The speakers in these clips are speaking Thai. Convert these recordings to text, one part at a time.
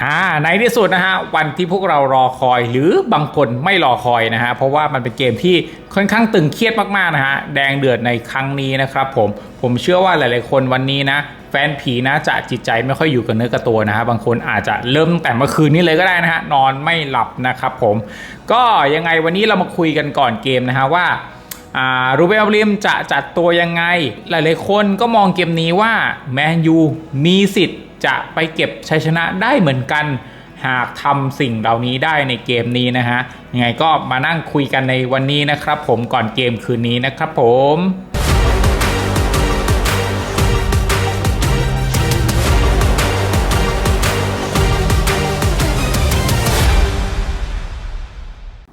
อ่าในที่สุดนะฮะวันที่พวกเรารอคอยหรือบางคนไม่รอคอยนะฮะเพราะว่ามันเป็นเกมที่ค่อนข้างตึงเครียดมากๆนะฮะแดงเดือดในครั้งนี้นะครับผมผมเชื่อว่าหลายๆคนวันนี้นะแฟนผีนะจะจิตใจไม่ค่อยอยู่กับเนื้อกับตัวนะฮะบางคนอาจจะเริ่มแต่เมื่อคืนนี้เลยก็ได้นะฮะนอนไม่หลับนะครับผมก็ยังไงวันนี้เรามาคุยกันก่อนเกมนะฮะว่ารูเบลริมจะจัดตัวยังไง หลายๆคนก็มองเกมนี้ว่าแมนยูมีสิทธิ์ จะไปเก็บชัยชนะได้เหมือนกันหากทำสิ่งเหล่านี้ได้ในเกมนี้นะฮะยังไงก็มานั่งคุยกันในวันนี้นะครับ ผมก่อนเกมคืนนี้นะครับผม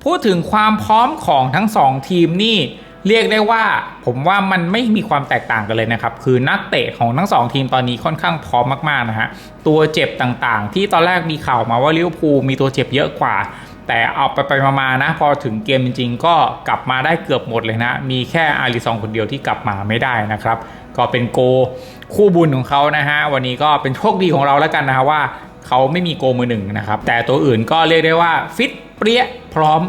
พูดถึงความพร้อมของทั้งสองทีมนี่ เรียกได้ว่าผมว่ามันไม่มีความแตกต่างกันเลยนะครับ คือนักเตะของทั้งสองทีมตอนนี้ค่อนข้างพร้อมมากๆนะฮะตัวเจ็บต่างๆ ที่ตอนแรกมีข่าวมาว่าลิเวอร์พูลมีตัวเจ็บเยอะกว่า แต่เอาไปไปมาๆนะ พอถึงเกมจริงๆ ก็กลับมาได้เกือบหมดเลยนะ มีแค่อาริซองคนเดียวที่กลับมาไม่ได้นะครับ ก็เป็นโกคู่บุญของเขานะฮะวันนี้ก็เป็นโชคดีของเราแล้วกันนะฮะว่าเขาไม่มีโกมือหนึ่งนะครับแต่ตัวอื่นก็เรียกได้ว่าฟิต เปรี้ยพร้อม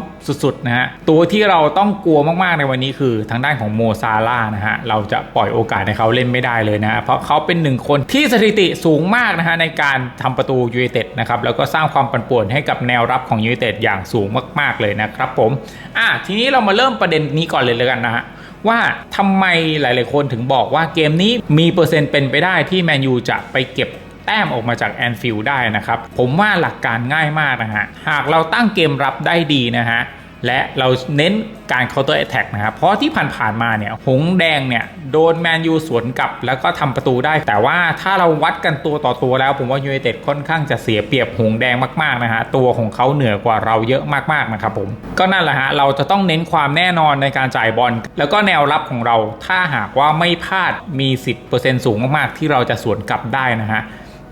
สุดๆนะฮะตัวที่เราต้องกลัวมากๆในวันนี้คือทางด้านของโมซาร่านะฮะเราจะปล่อยโอกาสให้เขาเล่นไม่ได้เลยนะะเพราะเขาเป็นหนึ่งคนที่สถิติสูงมากนะฮะในการทำประตูยูไนเต็ดนะครับแล้วก็สร้างความปั่นป่วนให้กับแนวรับของยูไนเต็ดอย่างสูงมากๆเลยนะครับผมอะทีนี้เรามาเริ่มประเด็นนี้ก่อนเลยเลยกันนะฮะว่าทำไมหลาย ๆ คนถึงบอกว่าเกมนี้มีเปอร์เซ็นต์เป็นไปได้ที่แมนยูจะไปเก็บ แต้มออกมาจากแอนฟิลด์ได้นะครับ ผมว่าหลักการง่ายมากนะฮะ หากเราตั้งเกมรับได้ดีนะฮะ และเราเน้นการ counter attack นะครับ เพราะที่ผ่านๆมาเนี่ยหงแดงเนี่ย โดนแมนยูสวนกลับ แล้วก็ทำประตูได้ แต่ว่าถ้าเราวัดกันตัวต่อตัวแล้ว ผมว่ายูไนเต็ดค่อนข้างจะเสียเปรียบหงแดงมากๆนะฮะ ตัวของเขาเหนือกว่าเราเยอะมากๆนะครับผม ก็นั่นแหละฮะ เราจะต้องเน้นความแน่นอนในการจ่ายบอล แล้วก็แนวรับของเรา ถ้าหากว่าไม่พลาดมี 10%สูงมากๆที่เราจะสวนกลับได้นะฮะ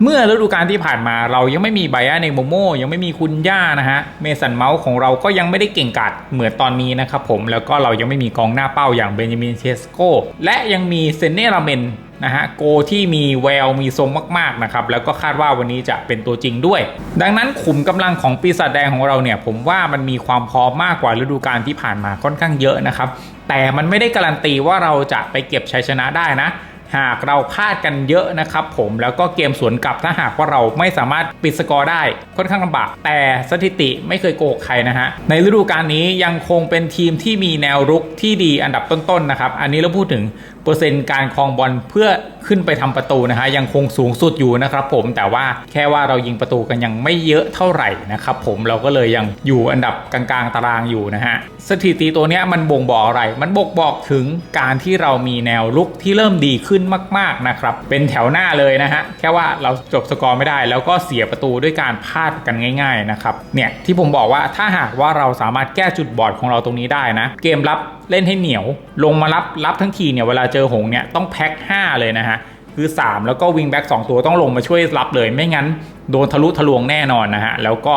เมื่อฤดูกาลที่ผ่านมาเรายังไม่มีไบอาเนโมโมยังไม่มีคุณย่านะฮะเมสันเมาส์ของเราก็ยังไม่ได้เก่งกาจเหมือนตอนนี้นะครับผมแล้วก็เรายังไม่มีกองหน้าเป้าอย่างเบนจามินเชสโกและยังมีเซนเนราเมนนะฮะโกที่มีแววมีทรงมากๆนะครับแล้วก็คาดว่าวันนี้จะเป็นตัวจริงด้วย ดังนั้นขุมกำลังของปีศาจแดงของเราเนี่ยผมว่ามันมีความพร้อมมากกว่าฤดูกาลที่ผ่านมาค่อนข้างเยอะนะครับแต่มันไม่ได้การันตีว่าเราจะไปเก็บชัยชนะได้นะ หากเราพลาดกันเยอะนะครับผมแล้วก็เกมสวนกลับถ้าหากว่าเราไม่สามารถปิดสกอร์ได้ค่อนข้างลำบากแต่สถิติไม่เคยโกหกใครนะฮะในฤดูกาลนี้ยังคงเป็นทีมที่มีแนวรุกที่ดีอันดับต้นๆนะครับอันนี้เราพูดถึง เปอร์เซ็นต์การครองบอลเพื่อขึ้นไปทำประตูนะฮะยังคงสูงสุดอยู่นะครับผมแต่ว่าแค่ว่าเรายิงประตูกันยังไม่เยอะเท่าไหร่นะครับผมเราก็เลยยังอยู่อันดับกลางๆตารางอยู่นะฮะสถิติตัวนี้มันบ่งบอกอะไร มันบ่งบอกถึงการที่เรามีแนวลุกที่เริ่มดีขึ้นมากๆนะครับเป็นแถวหน้าเลยนะฮะแค่ว่าเราจบสกอร์ไม่ได้ แล้วก็เสียประตูด้วยการพลาดกันง่าย ๆนะครับเนี่ยที่ผมบอกว่าถ้าหากว่าเราสามารถแก้จุดบอดของเราตรงนี้ได้นะ เกมรับ เล่นให้เหนียว ลงมารับรับทั้งทีเนี่ยเวลาเจอหงเนี่ยต้องแพ็ค5 เลยนะฮะ คือ 3 แล้วก็วิงแบ็ก2ตัวต้องลงมาช่วยรับเลย ไม่งั้นโดนทะลุทะลวงแน่นอนนะฮะ แล้วก็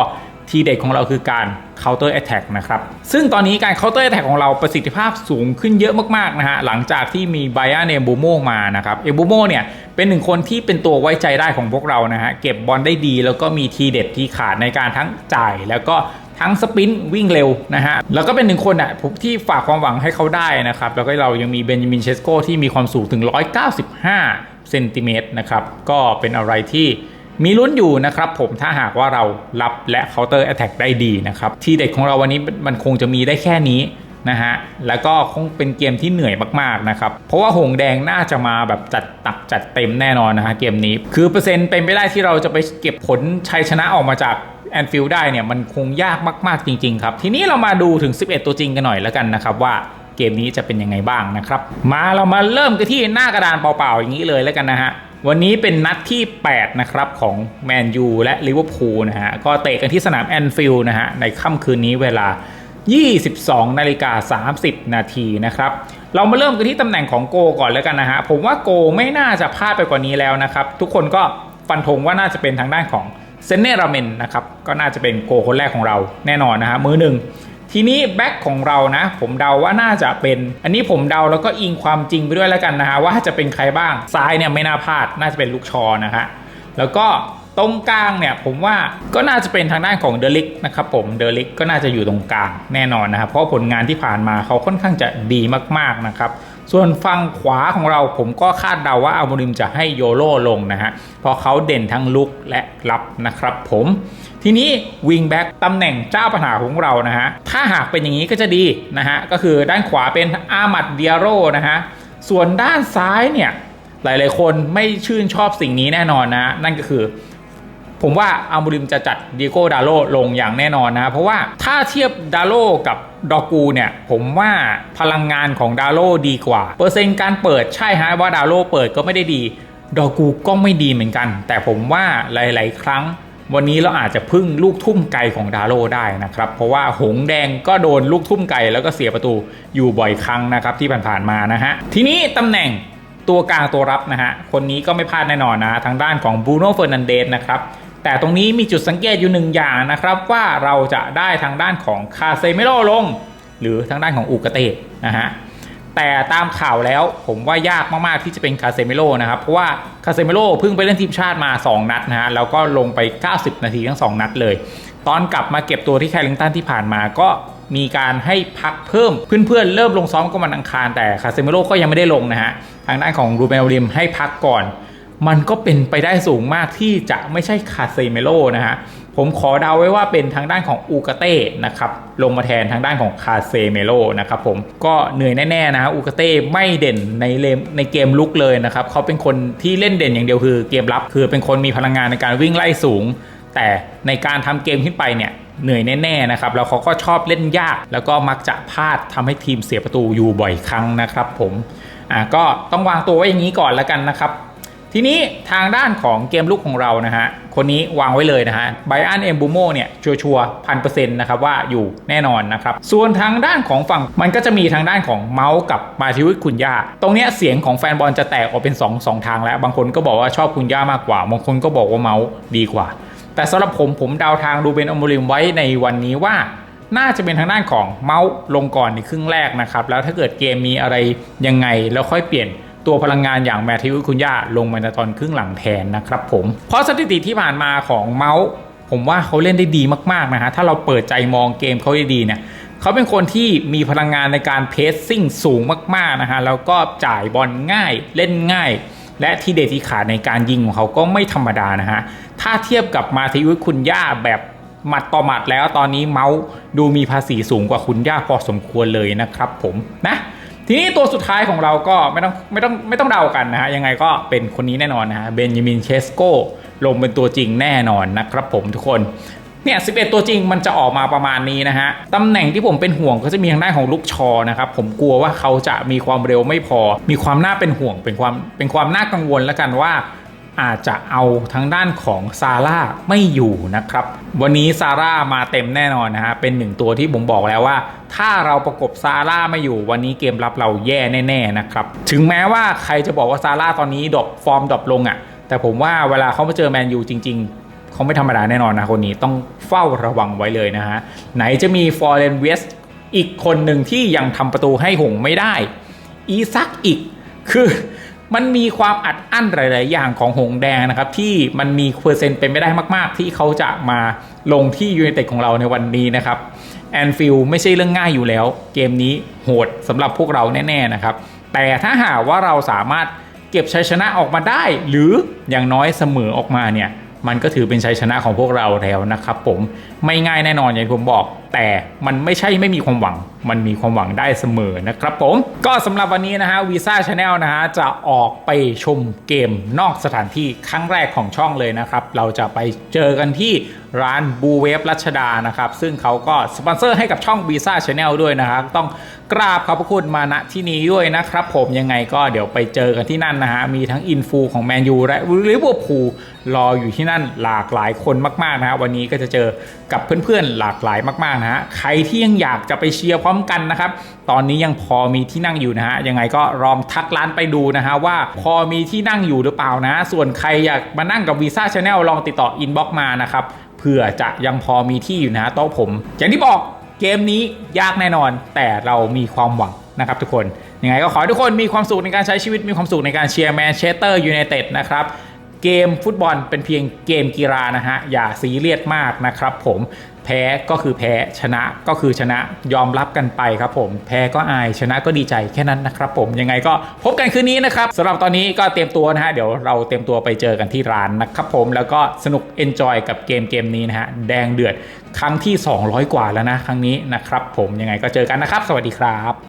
ทีเด็ดของเราคือการ counter attack นะครับ ซึ่งตอนนี้การ counter attack ของเราประสิทธิภาพสูงขึ้นเยอะมากๆนะฮะ หลังจากที่มีไบอาเนบูโมมานะครับ เอบูโมเนี่ยเป็นหนึ่งคนที่เป็นตัวไว้ใจได้ของพวกเรานะฮะ เก็บบอลได้ดีแล้วก็มีทีเด็ดที่ขาดในการทั้งจ่ายแล้วก็ ทั้งสปินวิ่งเร็วนะฮะแล้วก็เป็นหนึ่งคนอะที่ฝากความหวังให้เขาได้นะครับแล้วก็เรายังมีเบนจามินเชสโกที่มีความสูงถึง 195เซนติเมตรนะครับก็เป็นอะไรที่มีลุ้นอยู่นะครับผมถ้าหากว่าเรารับและ counter attack ได้ดีนะครับที่เด็ดของเราวันนี้มันคงจะมีได้แค่นี้นะฮะแล้วก็คงเป็นเกมที่เหนื่อยมากๆนะครับเพราะว่าหงแดงน่าจะมาแบบจัดตักจัดเต็มแน่นอนนะฮะเกมนี้ คือเปอร์เซ็นต์เป็นไปได้ที่เราจะไปเก็บผลชัยชนะออกมาจาก แอนฟิลด์ได้เนี่ยมันคงยากมาก ๆ จริง ๆ ครับ ทีนี้เรามาดูถึง 11 ตัวจริงกันหน่อยแล้วกันนะครับว่าเกมนี้จะเป็นยังไงบ้างนะครับ มาเรามาเริ่มกันที่หน้ากระดานเปล่า ๆ อย่างนี้เลยแล้วกันนะฮะวันนี้เป็นนัดที่ 8 นะครับ ของแมนยูและลิเวอร์พูลนะฮะ ก็เตะกันที่สนามแอนฟิลด์นะฮะ ในค่ำคืนนี้เวลา 22 นาฬิกา 30 นาทีนะครับ เรามาเริ่มกันที่ตำแหน่งของโกก่อนแล้วกันนะฮะ ผมว่าโกไม่น่าจะพลาดไปกว่านี้แล้วนะครับ ทุกคนก็ฟันธงว่าน่าจะเป็นทางด้านของ เซนเนราเมนนะครับก็น่าจะเป็นโกคนแรกของเราแน่นอนนะฮะมือหนึ่งทีนี้แบ็คของเรานะ ผมเดาว่าน่าจะเป็น อันนี้ผมเดาแล้วก็อิงความจริงไปด้วยแล้วกันนะฮะว่าจะเป็นใครบ้างซ้ายเนี่ยไม่น่าพลาดน่าจะเป็นลูกชอนะฮะแล้วก็ตรงกลางเนี่ยผมว่าก็น่าจะเป็นทางด้านของเดลิกนะครับผมเดลิกก็น่าจะอยู่ตรงกลางแน่นอนนะครับเพราะผลงานที่ผ่านมาเขาค่อนข้างจะดีมากๆนะครับ ส่วนฝั่งขวาของเราผมก็คาดเดาว่าอัลโมริมจะให้โยโร่ลงนะฮะเพราะเขาเด่นทั้งลุกและรับนะครับผมทีนี้วิงแบ็กตำแหน่งเจ้าปัญหาของเรานะฮะถ้าหากเป็นอย่างนี้ก็จะดีนะฮะก็คือด้านขวาเป็นอามัดเดียโรนะฮะส่วนด้านซ้ายเนี่ยหลายๆคนไม่ชื่นชอบสิ่งนี้แน่นอนนะนั่นก็คือ ผมว่าอัลมูริมจะจัดดิโก้ดาโลลงอย่างแน่นอนนะเพราะว่าถ้าเทียบดาโลกับดอกูเนี่ยผมว่าพลังงานของดาโลดีกว่า เปอร์เซ็นต์การเปิดใช่ฮะว่าดาโลเปิดก็ไม่ได้ดี ดอกูก็ไม่ดีเหมือนกัน แต่ผมว่าหลาย ๆ ครั้ง วันนี้เราอาจจะพึ่งลูกทุ่มไกลของดาโลได้นะครับ เพราะว่าหงแดงก็โดนลูกทุ่มไกลแล้วก็เสียประตูอยู่บ่อยครั้งนะครับที่ผ่านๆมานะฮะทีนี้ตำแหน่งตัวกลางตัวรับนะฮะคนนี้ก็ไม่พลาดแน่นอนนะทางด้านของบูโน่เฟอร์นันเดสนะครับ แต่ตรงนี้มีจุดสังเกตอยู่หนึ่งอย่างนะครับ ว่าเราจะได้ทางด้านของคาเซเมโลลง หรือทางด้านของอูกเตนะฮะแต่ตามข่าวแล้วผมว่ายากมาก ๆ ที่จะเป็นคาเซเมโลนะครับ เพราะว่าคาเซเมโลเพิ่งไปเล่นทีมชาติมา 2 นัดนะฮะแล้วก็ลงไป 90 นาทีทั้ง 2 นัดเลย ตอนกลับมาเก็บตัวที่แคลิงตันที่ผ่านมาก็มีการให้พักเพิ่มเพื่อนๆเริ่มลงซ้อมก็วันอังคารแต่คาเซเมโลก็ยังไม่ได้ลงนะฮะทางด้านของรูเบนริมให้พักก่อน มันก็เป็นไปได้สูงมากที่จะไม่ใช่คาเซเมโลนะฮะผมขอเดาไว้ว่าเป็นทางด้านของอูกาเต้นะครับลงมาแทนทางด้านของคาเซเมโลนะครับผมก็เหนื่อยแน่ๆนะฮะอูกาเต้ไม่เด่นในเลมในเกมลุกเลยนะครับเขาเป็นคนที่เล่นเด่นอย่างเดียวคือเกมรับคือเป็นคนมีพลังงานในการวิ่งไล่สูง แต่ในการทำเกมขึ้นไปเนี่ยเหนื่อยแน่ๆนะครับแล้วเขาก็ชอบเล่นยาก แล้วก็มักจะพลาดทำให้ทีมเสียประตูอยู่บ่อยครั้งนะครับผมอ่าก็ต้องวางตัวไว้อย่างนี้ก่อนแล้วกันนะครับ ทีนี้ทางด้านของเกมลุกของเรานะฮะ คนนี้วางไว้เลยนะฮะไบอันเอมบูโมเนี่ยชัวร์พันเปอร์เซ็นต์นะครับว่าอยู่แน่นอนนะครับ ส่วนทางด้านของฝั่งมันก็จะมีทางด้านของเมาส์กับมาทิวิคุณย่า ตรงเนี้ยเสียงของแฟนบอลจะแตกออกเป็น2องสองทางแล้ว บางคนก็บอกว่าชอบคุณย่ามากกว่า บางคนก็บอกว่าเมาส์ดีกว่า แต่สำหรับผมผมเดาทางดูเบนอมูริมไว้ในวันนี้ว่าน่าจะเป็นทางด้านของเมาส์ลงก่อนในครึ่งแรกนะครับ แล้วถ้าเกิดเกมมีอะไรยังไงแล้วค่อยเปลี่ยน ตัวพลังงานอย่างแมทธิวคุณย่าลงมาในตอนครึ่งหลังแทนนะครับผม เพราะสถิติที่ผ่านมาของเมาส์ผมว่าเขาเล่นได้ดีมากๆนะฮะถ้าเราเปิดใจมองเกมเขาได้ดีเนี่ยเขาเป็นคนที่มีพลังงานในการเพสซิ่งสูงมากๆนะฮะแล้วก็จ่ายบอลง่ายเล่นง่าย และที่เด็ดที่ขาดในการยิงของเขาก็ไม่ธรรมดานะฮะถ้าเทียบกับมาทิวิคุณย่าแบบหมัดต่อหมัดแล้วตอนนี้เมาส์ดูมีภาษีสูงกว่าคุณย่าพอสมควรเลยนะครับผมนะ ทีนี้ตัวสุดท้ายของเราก็ไม่ต้องไม่ต้องไม่ต้องเดากันนะฮะยังไงก็เป็นคนนี้แน่นอนนะฮะเบนยามินเชสโกลงเป็นตัวจริงแน่นอนนะครับผมทุกคนเนี่ย 11 ตัวจริงมันจะออกมาประมาณนี้นะฮะ ตำแหน่งที่ผมเป็นห่วงก็จะมีทางด้านของลูกชอนะครับ ผมกลัวว่าเขาจะมีความเร็วไม่พอ มีความน่าเป็นห่วง เป็นความ เป็นความน่ากังวลแล้วกันว่า อาจจะเอาทางด้านของซาร่าไม่อยู่นะครับ วันนี้ซาร่ามาเต็มแน่นอนนะฮะ เป็นหนึ่งตัวที่ผมบอกแล้วว่า ถ้าเราประกบซาร่าไม่อยู่ วันนี้เกมรับเราแย่แน่ๆนะครับ ถึงแม้ว่าใครจะบอกว่าซาร่าตอนนี้ดรอปฟอร์มดรอปลงอะ่ะ แต่ผมว่าเวลาเขามาเจอแมนยูจริง ๆ เขาไม่ธรรมดาแน่นอนนะคนนี้ต้องเฝ้าระวังไว้เลยนะฮะ ไหนจะมีฟอร์เรนเวสอีกคนหนึ่งที่ยังทำประตูให้หงไม่ได้ อีซักอีกคือ มันมีความอัดอั้นหลาย ๆ อย่างของหงแดงนะครับ ที่มันมีเปอร์เซ็นต์เป็นไม่ได้มาก ๆ ที่เขาจะมาลงที่ยูไนเต็ดของเราในวันนี้นะครับแอนฟิลไม่ใช่เรื่องง่ายอยู่แล้ว เกมนี้โหดสำหรับพวกเราแน่ ๆ นะครับ แต่ถ้าหากว่าเราสามารถเก็บชัยชนะออกมาได้ หรืออย่างน้อยเสมอออกมาเนี่ยมันก็ถือเป็นชัยชนะของพวกเราแล้วนะครับผม ไม่ง่ายแน่นอนอย่างที่ผมบอก แต่มันไม่ใช่ไม่มีความหวัง มันมีความหวังได้เสมอนะครับผม ก็สำหรับวันนี้นะฮะวีซ่าชาแนลนะฮะจะออกไปชมเกมนอกสถานที่ครั้งแรกของช่องเลยนะครับ เราจะไปเจอกันที่ร้านบูเวฟรัชดานะครับ ซึ่งเขาก็สปอนเซอร์ให้กับช่องวีซ่าชาแนลด้วยนะครับ ต้องกราบขอบพระคุณมาณที่นี้ด้วยนะครับผมยังไงก็เดี๋ยวไปเจอกันที่นั่นนะฮะมีทั้งอินฟูของแมนยูและลิเวอร์พูลรออยู่ที่นั่นหลากหลายคนมากๆนะฮะวันนี้ก็จะเจอกับเพื่อนๆหลากหลายมากๆนะฮะใครที่ยังอยากจะไปเชียร์พร้อมกันนะครับตอนนี้ยังพอมีที่นั่งอยู่นะฮะยังไงก็ลองทักร้านไปดูนะฮะว่าพอมีที่นั่งอยู่หรือเปล่านะ ส่วนใครอยากมานั่งกับวีซ่าชาแนลลองติดต่ออินบ็อกมานะครับเผื่อจะยังพอมีที่อยู่นะโต๊ะผม อย่างที่บอกเกมนี้ยากแน่นอน แต่เรามีความหวังนะครับทุกคนยังไงก็ขอให้ทุกคนมีความสุขในการใช้ชีวิตมีความสุขในการเชียร์แมนเชสเตอร์ยูไนเต็ดนะครับ เกมฟุตบอลเป็นเพียงเกมกีฬานะฮะ อย่าซีเรียสมากนะครับผมแพ้ก็คือแพ้ชนะก็คือชนะยอมรับกันไปครับผม แพ้ก็อายชนะก็ดีใจแค่นั้นนะครับผมยังไงก็พบกันคืนนี้นะครับสำหรับตอนนี้ก็เตรียมตัวนะฮะเดี๋ยวเราเตรียมตัวไปเจอกันที่ร้านนะครับผมแล้วก็สนุกเอนจอยกับเกมเกมนี้นะฮะแดงเดือดครั้งที่ 200 กว่าแล้วนะ ครั้งนี้นะครับผมยังไงก็เจอกันนะครับ สวัสดีครับ